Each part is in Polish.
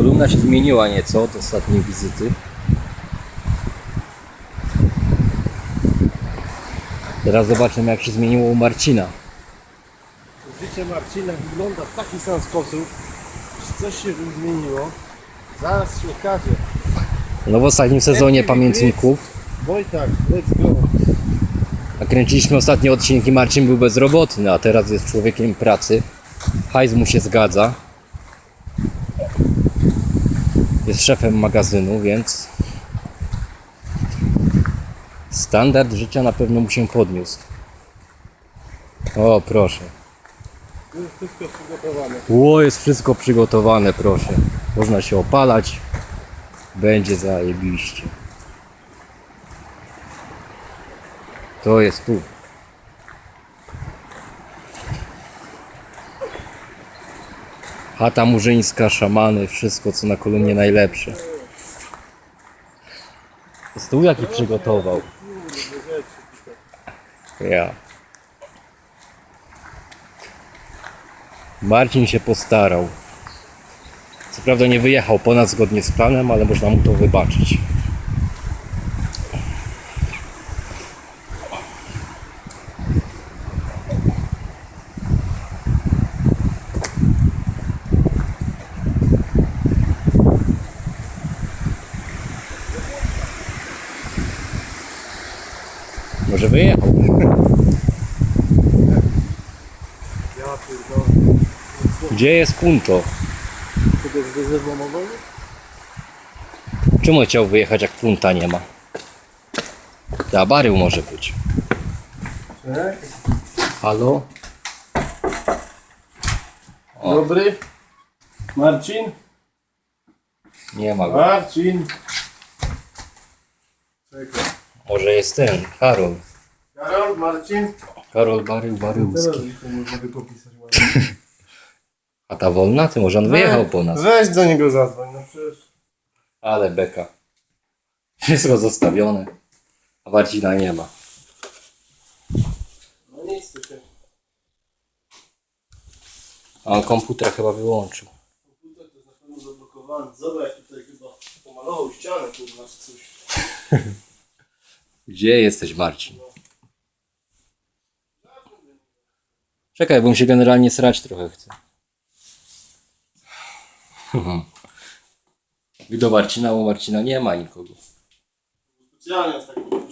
Kolumna się zmieniła nieco od ostatniej wizyty. Teraz zobaczymy jak się zmieniło u Marcina. Życie Marcina wygląda w taki sam sposób, że coś się zmieniło. Zaraz się okaże. No w ostatnim sezonie pamiętników Wojtak, let's go. nakręciliśmy ostatnie odcinki, Marcin był bezrobotny, a teraz jest człowiekiem pracy. Hajs mu się zgadza. Jest szefem magazynu, więc standard życia na pewno mu się podniósł. O, proszę. Już wszystko przygotowane. Ło, jest wszystko przygotowane, proszę. Można się opalać. Będzie zajebiście. To jest tu. Chata murzyńska, szamany, wszystko co na kolumnie najlepsze. Stół jaki przygotował. Ja. Marcin się postarał. Co prawda nie wyjechał ponad zgodnie z planem, ale można mu to wybaczyć. Może wyjechał. Ja pierdolę. Gdzie jest bezmamowego? Czemu chciał wyjechać, jak Punta nie ma? Ja barył może być. Halo? O. Dobry. Marcin? Nie ma go. Marcin. Może jest ten, Karol. Karol, Marcin? Karol Barył Teraz Baryłski. można ładnie. A ta wolna? Ty może on wyjechał po nas. Weź do niego zadzwoń, no przecież. Ale beka. Wszystko zostawione. A Marcina nie ma. No nic tu się. A on komputer chyba wyłączył. Komputer to jest na pewno zablokowany. Zobacz, jak tutaj chyba pomalował ścianę, kurwa, czy coś. Gdzie jesteś Marcin? Czekaj, bo mi się generalnie srać trochę chce. I do Marcina, bo Marcina nie ma nikogo. Specjalnie jest tak na widok.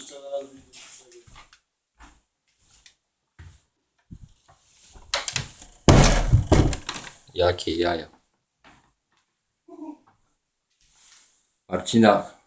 Jakie jaja. Marcina